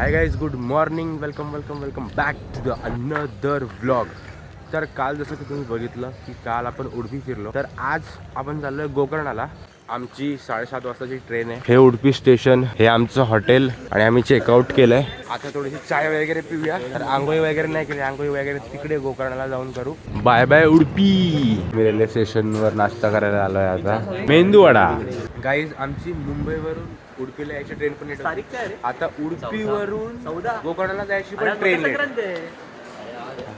Hi guys good morning welcome welcome welcome back to the another vlog तर काल जसं की तुम्ही बघितलं की काल आपण उडपी फिरलो. तर आज आपण चाललोय गोकर्णाला. आमची साडेसात वाजताची ट्रेन आहे. हे उडपी स्टेशन हे आमचं हॉटेल आणि आम्ही चेकआउट केलंय. आता थोडीशी चाय वगैरे पिऊया. तर आंघोळी वगैरे नाही केली. आंघोळी वगैरे तिकडे गोकर्णाला जाऊन करू. Bye bye Udupi. मी रेल्वे स्टेशनवर नाश्ता करायला आलोय आता. मेंदू वडा गाईज आमची मुंबईवरून उडपीला यायची ट्रेन पण late होती. आता उडपीवरून गोकर्णाला जायची पण ट्रेन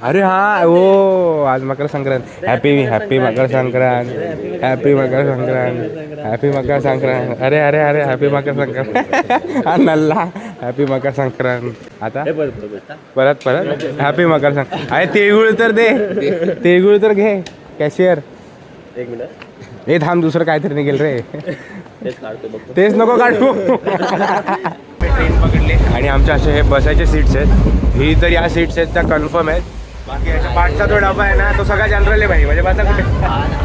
अरे हा ओ आज Makar Sankrant. Happy happy Makar Sankrant. Happy Makar Sankrant. Happy Makar Sankrant. अरे अरे अरे हॅपी मकर संक्रांत. हा नल्ला. हॅपी मकर संक्रांत. आता? परत परत? हॅपी मकर संक्रांत. अरे तिळगुळ तर दे. तिळगुळ तर घे. कॅशियर एक मिनिट. हे थांब दुसरं काहीतरी निघेल रे. तेच नको काढू. ट्रेन पकडली. आणि आमच्या असे हे बसायचे सीट्स आहेत. ही तर या सीट्स आहेत त्या कन्फर्म आहेत. बाकी पाठचा जो डबा आहे ना तो सगळा जनरल आहे भाई. म्हणजे बसा कुठे?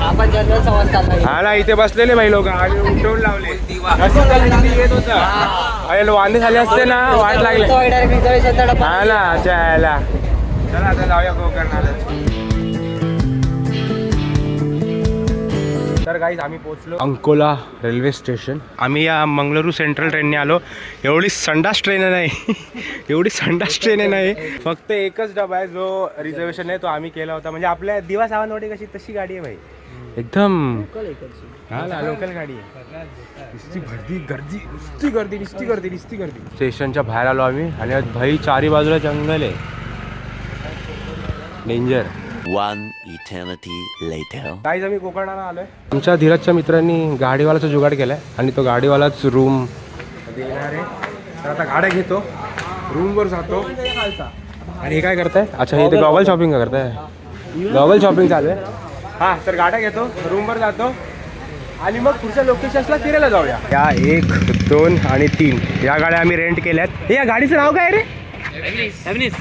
आपण जनरल समाज चालला हा ना इथे बसलेले भाई लोक. आणि उठवून लावले. येत होतं. अरे वांदे झाले असते ना वाट लागले. हा ना चला आता जाऊया गोकर्णाला तर गाईज आम्ही पोहोचलो. Ankola railway station. आम्ही या मंगळुरू सेंट्रल ट्रेनने आलो. एवढी संडास ट्रेन आहे नाही एवढी संडास ट्रेन आहे नाही फक्त एकच डबा आहे जो रिझर्वेशन आहे तो आम्ही केला होता. म्हणजे आपल्या दिवा सावंतवाडी कशी तशी गाडी आहे भाई. एकदम. हा ना लोकल गाडी आहे. नुसती गर्दी गर्दी नुसती गर्दी नुसती गर्दी नुसती गर्दी. स्टेशनच्या बाहेर आलो आम्ही. आणि आज भाई चारी बाजूला जंगल आहे. Danger One eternity later. काहीच आम्ही कोकणाला आलोय. आमच्या धीरजच्या मित्रांनी गाडीवालाचा जुगाड केलाय आणि तो गाडीवालाच रूम देणार आहे. तर आता गाड्या घेतो. रूमवर जातो. आणि हे काय करताय? अच्छा हे ते गॉगल शॉपिंग का करताय? गॉगल शॉपिंग चालू आहे. हा तर गाड्या घेतो. रूमवर जातो. आणि मग पुढच्या लोकेशन्सला फिरायला जाऊया. या एक दोन आणि तीन. या गाड्या आम्ही रेंट केल्यात. हे या गाडीचं नाव काय रे?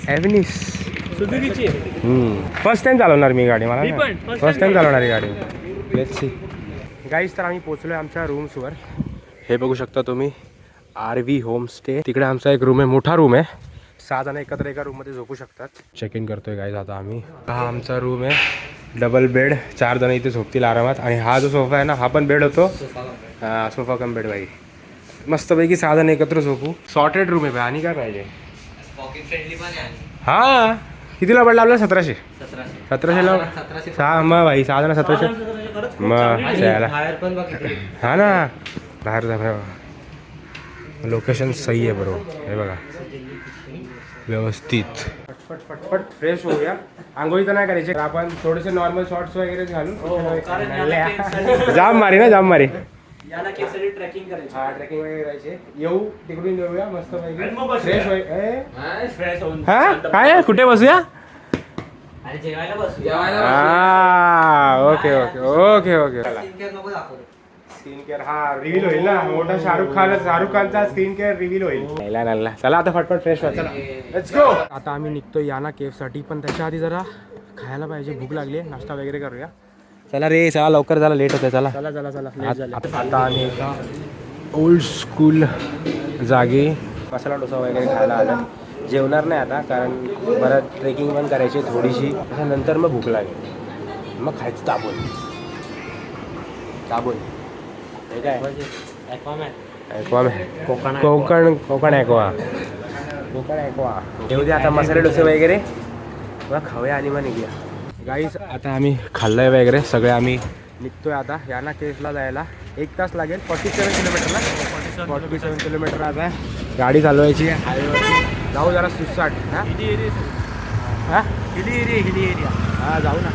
एव्हनिस फर्स्ट टाइम चालवणार मी गाडी मला मी पण, first फर्स्ट time टाइम चालवणार. ही गाडी. लेट्स सी गाईज तर आम्ही पोचलो आहे आमच्या रूम्सवर हे बघू शकता तुम्ही आर व्ही होमस्टे तिकडे आमचा एक रूम आहे मोठा रूम आहे. सहा जण एकत्र एका रूममध्ये झोपू शकतात. चेक इन करतोय गाईज आता आम्ही. हा आमचा रूम आहे. डबल बेड चार जण इथे झोपतील आरामात. आणि हा जो सोफा आहे ना हा पण बेड होतो. हा सोफा कम बेड बाई. मस्तपैकी सहा जण एकत्र झोपू. सॉर्टेड रूम आहे बाई आणि काय पाहिजे? हा. कितीला पडला आपल्याला सतराशे. सतराशेला सहा मग भाई सहा जण सतराशे मग यायला हा ना. बाहेर जा लोकेशन सही आहे बरोबर. हे बघा. व्यवस्थित. फटफट फटफट फ्रेश होऊया. आंघोळी तर नाही करायची. आपण थोडेसे नॉर्मल शॉर्ट्स वगैरे घालून जाम मारी ना जाम मारी. ट्रेकिंग करायची. हा ट्रेकिंग वगैरे करायचे. येऊ तिकडून येऊया मस्त. फ्रेश होईल हा? काय? कुठे बसूया? हा ओके ओके ओके ओके. नको दाखवू. स्किन केअर हा रिव्हील होईल ना. मोठा शाहरुख खान शाहरुख खानचा स्किन केअर रिव्हील होईल नाहीला नाहीला चला आता फटफट फ्रेश व्हा. चला. लेट्स गो आता आम्ही निघतो याना केफसाठी पण त्याच्या आधी जरा खायला पाहिजे. भूक लागली आहे. नाश्ता वगैरे करूया. चला रे चला लवकर झाला लेट होतं चला. चला चला चला. आता आम्ही एका ओल्ड स्कूल जागी मसाला डोसा वगैरे खायला आलं. जेवणार नाही आता कारण परत ट्रेकिंग पण करायची आहे थोडीशी. त्याच्यानंतर मग भूक लागेल. मग खायचं हे काय? ऐकवा कोकण कोकण कोकण ऐकवा कोकण ऐकवा येऊ दे आता मसाले डोसे वगैरे. मग खाऊया आणि मग निघूया. गाईस आता आम्ही खाल्लंय वगैरे सगळे आम्ही निघतोय आता. याना केसला जायला. एक तास लागेल. फॉर्टी सेवन किलोमीटरला फॉर्टी सेवन किलोमीटर. आता गाडी चालवायची आहे. हायवेवरती जाऊ जरा सुसाट. हां? हां? Hilly area hilly area. हां जाऊ ना.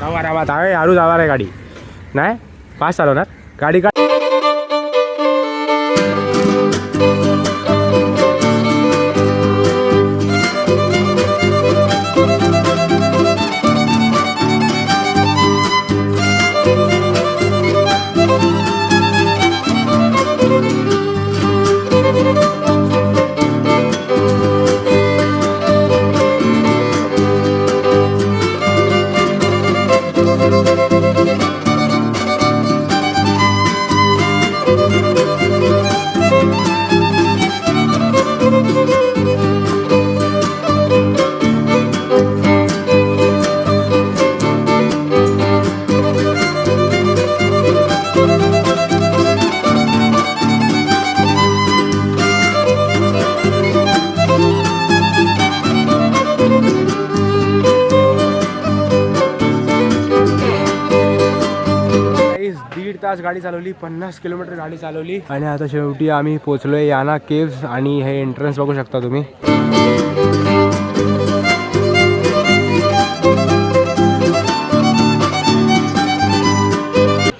जाऊ आरामात आहे हळू जाणार आहे गाडी. नाही? फास्ट चालवणार गाडी का गाडी चालवली पन्नास किलोमीटर गाडी चालवली. आणि आता शेवटी आम्ही पोचलोय याना केव्स आणि हे एंट्रन्स बघू शकता तुम्ही.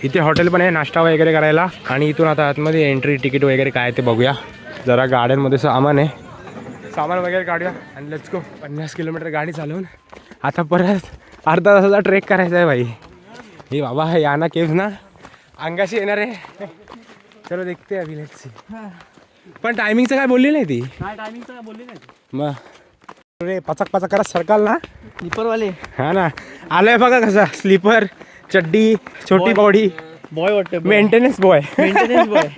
इथे हॉटेल पण आहे नाश्ता वगैरे करायला. आणि इथून आता आतमध्ये एंट्री तिकीट वगैरे काय ते बघूया. जरा गाड्यांमध्ये सामान आहे. सामान वगैरे काढूया आणि लेट्स गो पन्नास किलोमीटर गाडी चालवून. आता परत अर्धा तासाचा ट्रेक करायचा आहे भाई. हे बाबा हे याना केव्स ना. अंगाशी येणार आहे. चलो देखते अभी लेट्स सी पण टायमिंगचं काय बोलली नाही ती? काय टायमिंगचं बोलली नाही मग. रे पचक पचक करत सरकाल ना. स्लीपरवाले हा ना. आलंय बघा कसा. स्लीपर चड्डी छोटी बॉडी बॉय वाटतं मेंटेनन्स बॉय मेंटेनन्स बॉय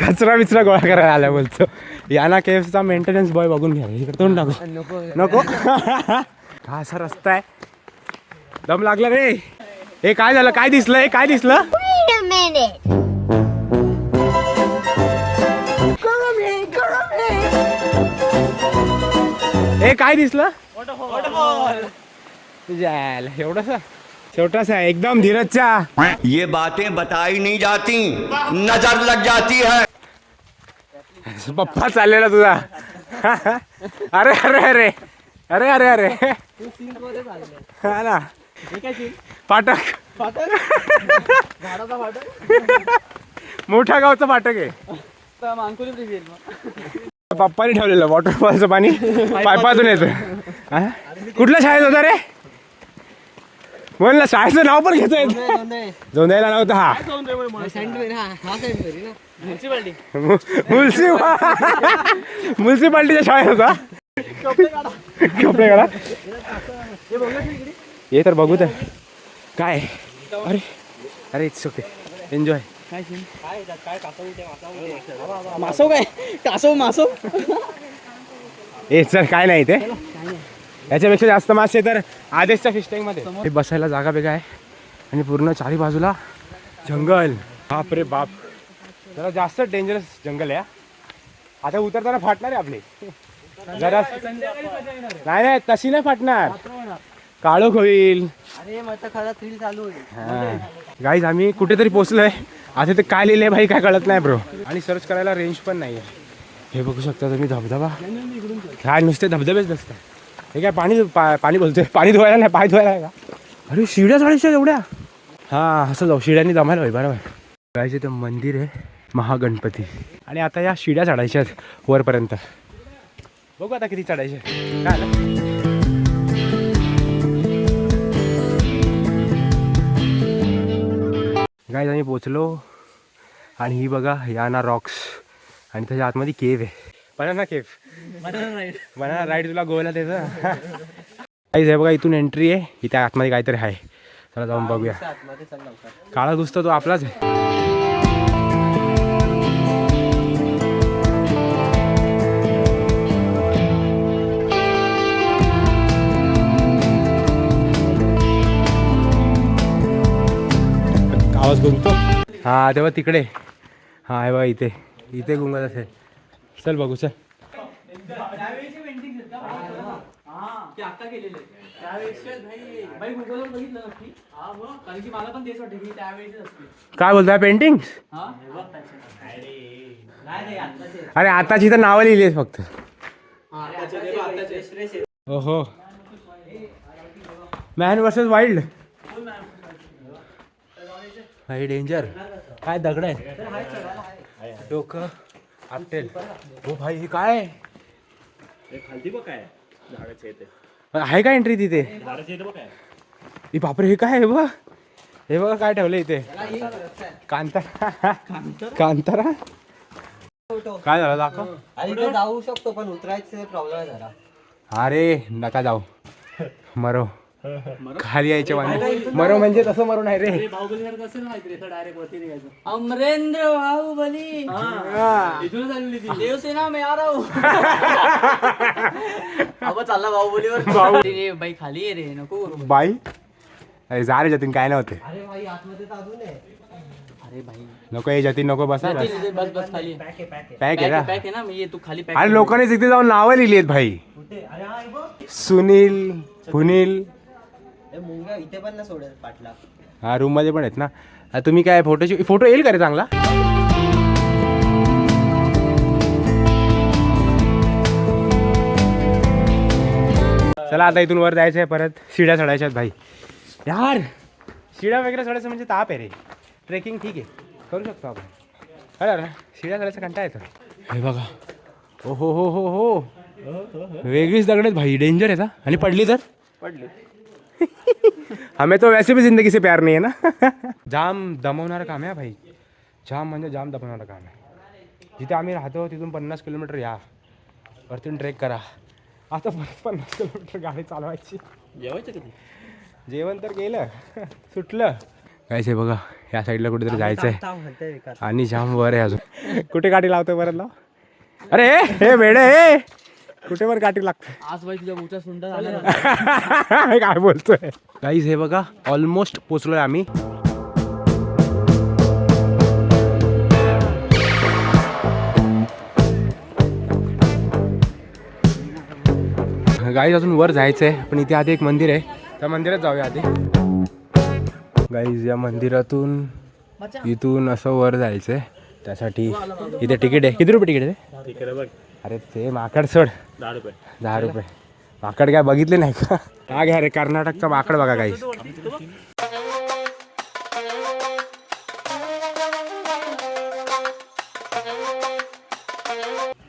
कचरा बिचरा गोळा करायला आला बोलतो. याना केव्हचा मेंटेनन्स बॉय बघून घ्या. इकडे तोंड टाकू. नको. नको. हा असा रस्ता आहे? दम लागला रे. हे काय झालं? काय दिसलं? हे काय दिसलं? Wait a minute. हे काय दिसलं? जायला एवढंसा? छोटासा एकदम धीरजचा. ये बातें बताई नहीं जाती नजर लग जाती है। पप्पा चाललेला तुझा. अरे अरे अरे अरे अरे अरे. हा ना. फाटक मोठ्या गावचं फाटक आहे. पप्पानी ठेवलेलं वॉटरफॉलचं पाणी. पायपातून येतं. हा? कुठल्या शाळेत होता रे? बोल ना शाळेचं नाव पण घेतोय. जोंदायला नव्हतं. हा. म्युन्सिपाल्टी म्युन्सिपा म्युन्सिपाल्टीच्या शाळेत होता. कपडे काढा ये तर बघू तर. काय? अरे अरे इट्स ओके एन्जॉय मासो काय? कासव मासो ए सर काय नाही ते. याच्यापेक्षा जास्त मासे तर आदेशच्या फिशमध्ये. हे बसायला जागा वेगळा आहे. आणि पूर्ण चारी बाजूला जंगल. बाप रे बाप. जरा जास्त डेंजरस जंगल आहे. आता उतरताना फाटणार आहे आपले. जरा नाही नाही तशी नाही फाटणार. काळोख होईल. अरे मग तर खरं थ्रिल चालू होईल. गाईज आम्ही कुठेतरी पोचलोय आता ते काय लिहिलंय भाई काय कळत नाही ब्रो आणि सर्च करायला रेंज पण नाही आहे हे बघू शकता तुम्ही धबधबा? काय नुसते धबधबेच नसतात हे काय पाणी पा- पाणी बोलतोय. पाणी धुवायला नाही पाय धुवायला आहे का? अरे शिड्या चाळीसच्या एवढ्या? हां असं जाऊ शिड्यांनी जमायला होईल बरोबर. गायचे ते मंदिर आहे महागणपती. आणि आता या शिड्या चढायच्या आहेत वरपर्यंत. बघू आता किती चढायचे काय गाईज आम्ही पोचलो आणि ही बघा याना रॉक्स आणि त्याच्या आतमध्ये केव आहे. बनाना केव बनाना राईड तुला गोव्याला त्याचं. गाईज हे बघा इथून एंट्री आहे. इथे आतमध्ये काहीतरी आहे. चला जाऊन बघूया. काळा दुसतं तो आपलाच आहे. घुमतो हा तेव्हा तिकडे. हा आहे बा इथे. इथे घुमत असेल. चल बघू चल. काय बोलतोय पेंटिंग अरे आताची तर नावं लिहिली आहेत फक्त. ओहो. मॅन वर्सेस वाईल्ड भाई डेंजर काय दगड आहे? डोकं आपटेल. हो भाई हे काय? आहे? आहे का एंट्री तिथे? हे बापरे हे काय आहे बघ? हे बघा काय ठेवलं इथे. कांतारा कांतारा? काय झालं? दाखव. जाऊ शकतो पण उतरायचं प्रॉब्लेम आहे जरा. अरे नका जाऊ. मरो. खाली यायचे वाणी मरो म्हणजे तसं मरो नाही रे. ते बाहुबली सारखं असेल ना काहीतरी डायरेक्ट वरती निघायचं. अमरेंद्र बाहुबली इथूनच आलेली ती. देवसेना में आ रहा हूँ. अबा चालला बाहुबलीवर बाई खाली आहे रे नको करू. बाई? अरे जा रे जतीन काय नव्हते? अरे भाई आतमध्ये तर अजून आहे. अरे भाई. नको ये जतीन नको बसा. बस बस बस खाली. पॅक आहे ना? पॅक आहे ना? मी ये तू खाली पॅक अरे लोकांनी तिथे जाऊन नावं लिहिली आहेत भाई. कुठे? अरे हा हे बघ. सुनील पुनील हे मुंग्या इथे पण ना सोडेल पाटला. हा रूममध्ये पण आहेत ना. हा, तुम्ही काय फोटोची फोटो येईल का रे चांगला? चला आता इथून वर जायचं आहे परत. शिड्या चढायच्या आहेत भाई. यार शिड्या वगैरे चढायचं म्हणजे ताप आहे रे. ट्रेकिंग ठीक आहे. करू शकतो आपण. अरे अरे शिड्या चढायचा कंटा येतो. हे बघा. ओ हो हो हो. हो वेगळीच दगड आहेत भाई. डेंजर आहे का आणि पडली तर? पडले. हमें तो वैसे भी जिंदगी से प्यार नहीं है ना। जाम दमवणारं काम आहे हा भाई। जाम म्हणजे जाम दमवणारं काम आहे जिथे आम्ही राहतो तिथून पन्नास किलोमीटर या. वरतून ट्रेक करा. आता परत पन्नास किलोमीटर गाडी चालवायची. जेवायचं कधी? जेवण तर गेलं सुटलं. कायच आहे बघा या साईडला कुठेतरी जायचं आहे आणि जाम वर आहे अजून. कुठे गाडी लावतोय परत लाव. अरे हे, हे वेडे हे. कुठे वर गाठी लागते? आज बाई तुझ्या बुचा सुंदर आला काय बोलतोय? काहीच हे बघा ऑलमोस्ट पोचलोय आम्ही. गाईज अजून वर जायचं आहे पण इथे आधी एक मंदिर आहे. त्या मंदिरात जाऊया आधी. गाईज या मंदिरातून इथून असं वर जायचं आहे त्यासाठी इथे तिकीट आहे. किती रुपये तिकीट आहे अरे ते माकड सोड. दहा रुपये. दहा रुपये. माकड काय बघितले नाही का? हा घ्या रे कर्नाटकचा माकड बघा काही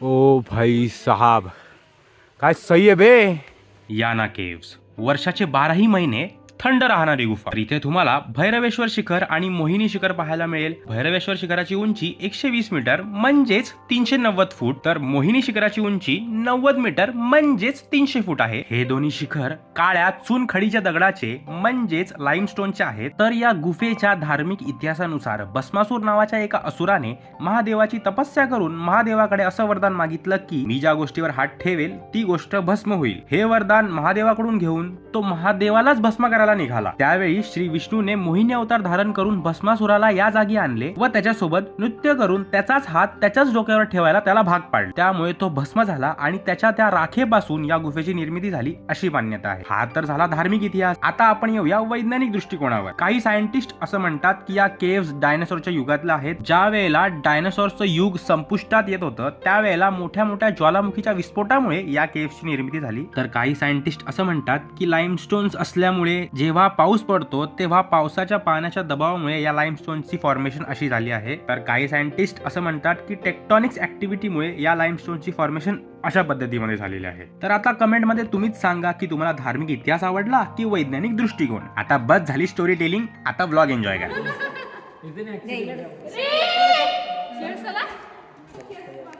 ओ भाई साहब. काय सही आहे बे? याना केव्स वर्षाचे बाराही महिने थंड राहणारी गुफा. इथे तुम्हाला भैरवेश्वर शिखर आणि मोहिनी शिखर पाहायला मिळेल. भैरवेश्वर शिखराची उंची एकशे वीस मीटर म्हणजेच तीनशे नव्वद फूट. तर मोहिनी शिखराची उंची नव्वद मीटर म्हणजेच तीनशे फूट आहे. हे दोन्ही शिखर काळ्या चुनखडीच्या दगडाचे म्हणजेच लाईमस्टोनचे आहेत. तर या गुफेच्या धार्मिक इतिहासानुसार भस्मासूर नावाच्या एका असुराने महादेवाची तपस्या करून महादेवाकडे असं वरदान मागितलं की मी ज्या गोष्टीवर हात ठेवेल ती गोष्ट भस्म होईल. हे वरदान महादेवाकडून घेऊन तो महादेवालाच भस्म करायला निघाला. त्यावेळी श्री विष्णूने मोहिनी अवतार धारण करून भस्मासुराला या जागी आणले व त्याच्यासोबत नृत्य करून त्याचाच हात त्याच्याच डोक्यावर ठेवायला त्याला भाग पाडले. त्यामुळे तो भस्म झाला आणि त्याच्या त्या राखेपासून या गुफेची निर्मिती झाली अशी मान्यता आहे. हा तर झाला धार्मिक इतिहास. आता आपण येऊया वैज्ञानिक दृष्टिकोनावर. काही सायंटिस्ट असं म्हणतात की या केव्स डायनासोरच्या युगातल्या आहेत. ज्या वेळेला डायनासोरचं युग संपुष्टात येत होतं त्यावेळेला मोठ्या मोठ्या ज्वालामुखीच्या विस्फोटामुळे या केव्सची निर्मिती झाली. तर काही सायंटिस्ट असं म्हणतात की लाईमस्टोन्स असल्यामुळे जेव्हा पाऊस पडतो तेव्हा पावसाच्या पाण्याच्या दबावामुळे या लाईमस्टोनची फॉर्मेशन अशी झाली आहे. तर काही सायंटिस्ट असं म्हणतात की टेक्टॉनिक्स ऍक्टिव्हिटीमुळे या लाईमस्टोनची फॉर्मेशन अशा पद्धतीमध्ये झालेली आहे. तर आता कमेंटमध्ये तुम्हीच सांगा की तुम्हाला धार्मिक इतिहास आवडला की वैज्ञानिक दृष्टिकोन? आता बस झाली स्टोरी टेलिंग आता ब्लॉग एन्जॉय करा.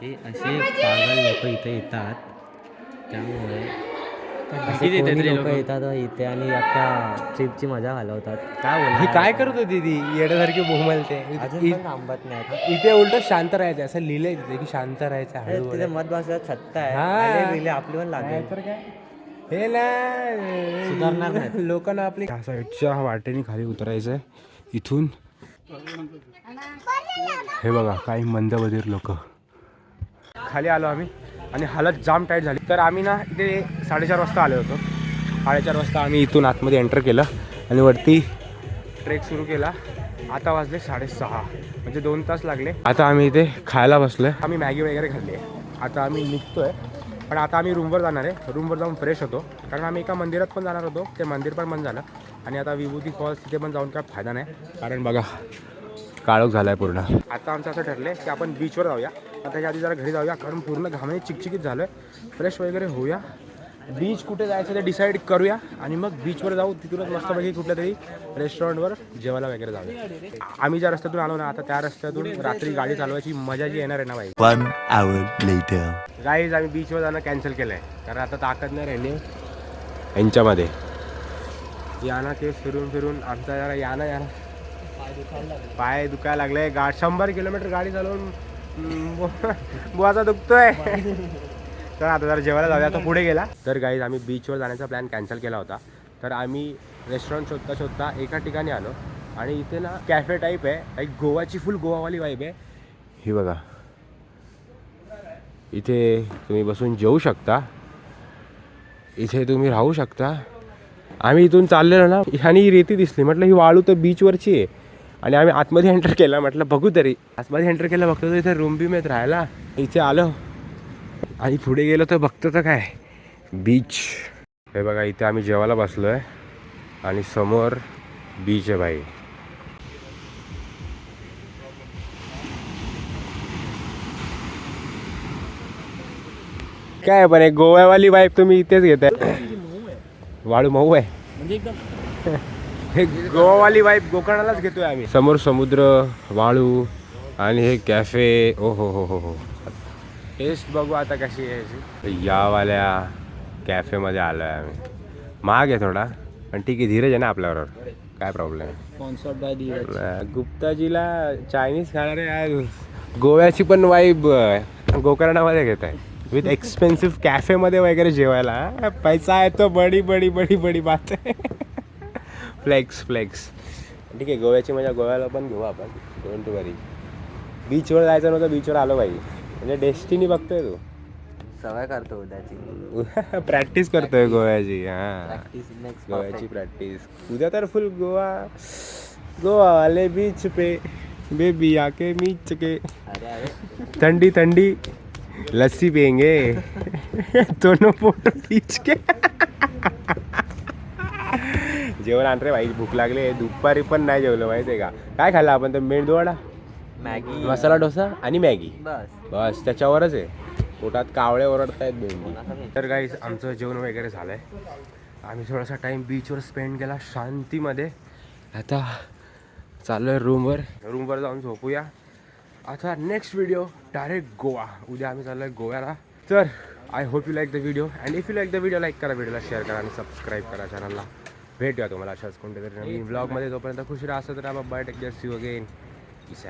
हे असे पागल लोक इथे येतात त्यामुळे असे कोणी लोक येतात इथे आणि अख्ख्या ट्रिपची मजा घालवतात. काय हे बोलणार काय करत होती ती? येण्यासारखी बोमलते अजून पण थांबत नाही इथे उलट शांत राहायचं असं लिहिलंय तिथे की शांत राहायचं तिथे मत भाषा सत्ता आहे. हा. आले बिले आपली पण लागेल. तर काय? हे ना सुधारणार. लोकांना आपली साईडच्या वाटेने खाली उतरायचं इथून. हे बघा काही मंदबधीर लोक. खाली आलो आम्ही. आणि हालत जाम टाईट झाली. तर आम्ही ना इथे साडेचार वाजता आलो होतो. साडेचार वाजता आम्ही इथून आतमध्ये एंटर केलं आणि वरती ट्रेक सुरू केला. आता वाजले साडेसहा. म्हणजे दोन तास लागले. आता आम्ही इथे खायला बसलोय. आम्ही मॅगी वगैरे खाल्ली. आहे आता आम्ही निघतोय. पण आता आम्ही रूमवर जाणार आहे. रूमवर जाऊन फ्रेश होतो. कारण आम्ही एका मंदिरात पण जाणार होतो. ते मंदिर पण बंद झालं. आणि आता विभूती फॉल्स तिथे पण जाऊन काय फायदा नाही. कारण बघा काळोख झाला आहे पूर्ण. आता आमचं असं ठरलं आहे की आपण बीचवर जाऊया. आता त्याच्या आधी जरा घरी जाऊया कारण पूर्ण घामाने चिकचिकीत झालं आहे फ्रेश वगैरे होऊया. बीच कुठे जायचं ते डिसाईड करूया आणि मग बीचवर जाऊ तिथूनच मस्तपैकी कुठल्या तरी रेस्टॉरंटवर जेवायला वगैरे जाऊया. आम्ही ज्या रस्त्यातून आलो ना आता त्या रस्त्यातून रात्री गाडी चालवायची मजा जी येणार आहे ना बाई. One hour later. गाईज आम्ही बीचवर जाणं कॅन्सल केलं आहे कारण आता ताकद नाही राहिली. यांच्यामध्ये. याना ते फिरून फिरून आमचा जरा याना याना पाय दुखायला लागले. गा शंभर किलोमीटर गाडी चालवून बुवाचा दुखतोय. तर आता जरा जेवायला जाऊया आता पुढे गेला. तर गाईज आम्ही बीचवर जाण्याचा प्लॅन कॅन्सल केला होता. तर आम्ही रेस्टॉरंट शोधता शोधता एका ठिकाणी आलो. आणि इथे ना कॅफे टाईप आहे. एक गोवाची फुल गोवावाली वाईब आहे. ही बघा. इथे तुम्ही बसून जेवू शकता. इथे तुम्ही राहू शकता. आम्ही इथून चाललेलो ना. आणि ही रेती दिसली. म्हटलं ही वाळू तर बीचवरची आहे. आणि आम्ही आतमध्ये एंटर केला म्हटलं बघू तरी. आतमध्ये एंटर केलं बघतो तर इथे रूम बीम आहेत राहायला. इथे आलो. आणि पुढे गेलो तर बघतो तर काय? बीच हे बघा इथे आम्ही जेवायला बसलो आहे आणि समोर बीच आहे भाई. काय पण गोव्यावाली वाईफ तुम्ही इथेच घेताय. वाळू मऊ आहे. म्हणजे एकदम हे गोवावाली वाईफ गोकर्णालाच घेतोय आम्ही. समोर समुद्र वाळू आणि हे कॅफे ओ हो हो हो हो. टेस्ट बघू आता कशी आहे याची. यावाल्या कॅफेमध्ये आलो आहे आम्ही. महाग आहे थोडा पण ठीक आहे धीरज आहे ना आपल्याबरोबर. काय प्रॉब्लेम आहे? गुप्ताजीला चायनीज खाणारे यार गोव्याची पण वाईब गोकर्णामध्ये घेत आहे. विथ एक्सपेन्सिव्ह कॅफेमध्ये वगैरे जेवायला हा. पैसा आहे तो बडी बडी बडी बडी बात आहे. फ्लेक्स फ्लेक्स ठीक आहे गोव्याची मजा गोव्याला पण घेऊ आपण. डोंट वरी बीचवर जायचं नव्हतं बीचवर आलो पाहिजे म्हणजे डेस्टिनी बघतोय तू. सवय करतो उद्याची. प्रॅक्टिस करतोय गोव्याची हां. प्रॅक्टिस नेक्स्ट गोव्याची प्रॅक्टिस उद्या तर फुल गोवा. गोवा वाले बीच पे. बेबी आके मीच के. अरे अरे. ठंडी ठंडी. लस्सी पियेंगे. दोनों फोटो खींच के. जेवण आण रे भाई भूक लागली दुपारी पण नाही जेवलं माहिती आहे का? काय खाल्लं आपण तर? मेंदूवडा मॅगी. मसाला डोसा आणि मॅगी. बस. बस त्याच्यावरच आहे. पोटात कावळे ओरडतायत भेंडी तर काही आमचं जेवण वगैरे झालं आहे आम्ही थोडासा टाईम बीचवर स्पेंड केला शांतीमध्ये. आता चाललो आहे रूमवर रूमवर जाऊन झोपूया. आता नेक्स्ट व्हिडिओ डायरेक्ट गोवा. उद्या आम्ही चाललो आहे गोव्याला. तर I hope you like the video and if you like the video like करा व्हिडिओला शेअर करा आणि सबस्क्राईब करा चॅनलला भेटूया तुम्हाला अशाच कोणत्या तरी नवीन ब्लॉगमध्ये तोपर्यंत खुश राहा असं तर बाय टेक सी अगेन इस